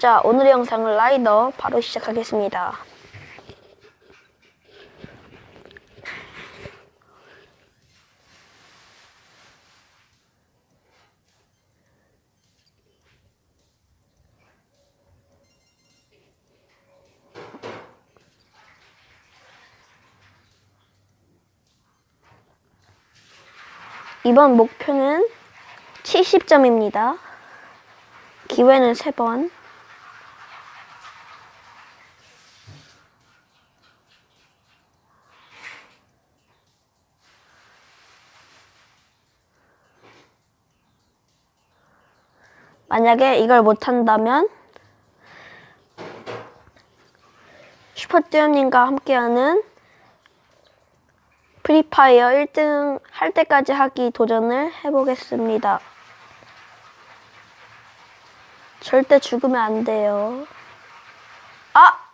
자, 오늘의 영상은 라이더 바로 시작하겠습니다. 이번 목표는 70점입니다. 기회는 3번. 만약에 이걸 못한다면 슈퍼듀어님과 함께하는 프리파이어 1등 할 때까지 하기 도전을 해보겠습니다. 절대 죽으면 안 돼요. 아!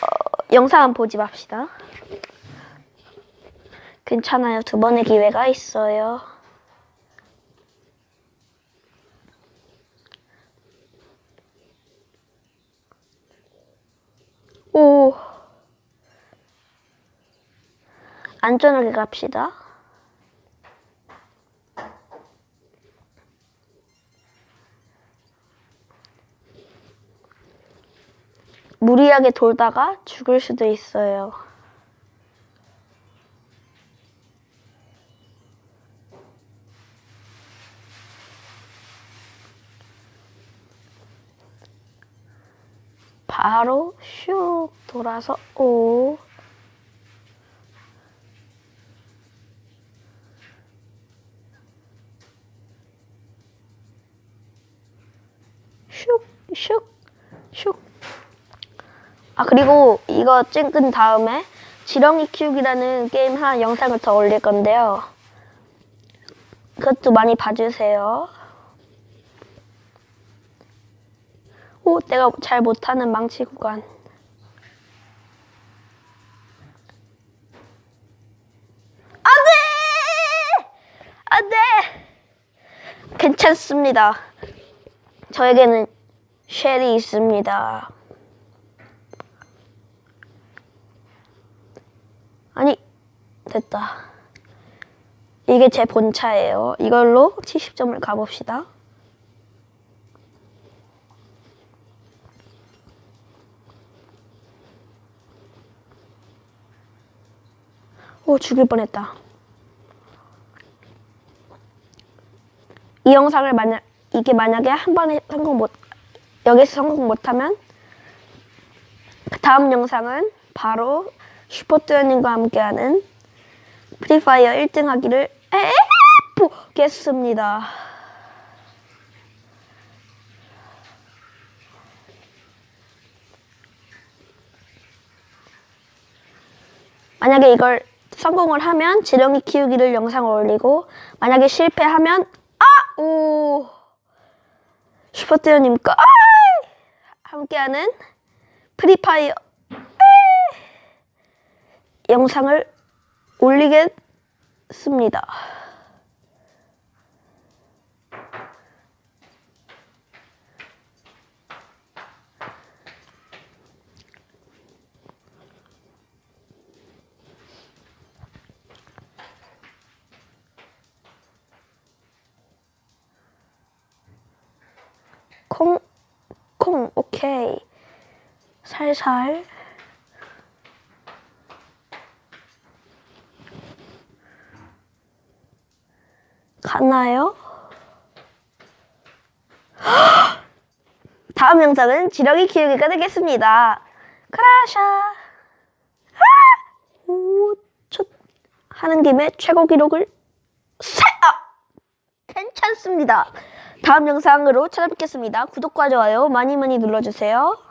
어, 영상은 보지 맙시다. 괜찮아요. 두 번의 기회가 있어요. 오. 안전하게 갑시다. 무리하게 돌다가 죽을 수도 있어요. 바로 슉 돌아서 오. 슉, 슉, 슉. 아, 그리고 이거 찍은 다음에 지렁이 키우기라는 게임 하나 영상을 더 올릴 건데요. 그것도 많이 봐주세요. 오, 내가 잘 못하는 망치 구간. 안 돼! 안 돼! 괜찮습니다. 저에게는 쉘이 있습니다. 아니, 됐다. 이게 제 본차예요. 이걸로 70점을 가봅시다. 오, 죽일 뻔했다. 이 영상을 만약 이게 만약에 한 번에 성공 못 여기서 성공 못하면 그 다음 영상은 바로 슈퍼뚜어님과 함께하는 프리파이어 1등 하기를 보겠습니다. 만약에 이걸 성공을 하면 지렁이 키우기를 영상을 올리고 만약에 실패하면 아! 오! 슈퍼트어님과 함께하는 프리파이어 영상을 올리겠습니다. 콩, 콩, 오케이. 살살. 가나요? 다음 영상은 지렁이 키우기가 되겠습니다. 크라샤. 아! 오, 첫 하는 김에 최고 기록을 세! 아! 괜찮습니다. 다음 영상으로 찾아뵙겠습니다. 구독과 좋아요 많이 많이 눌러주세요.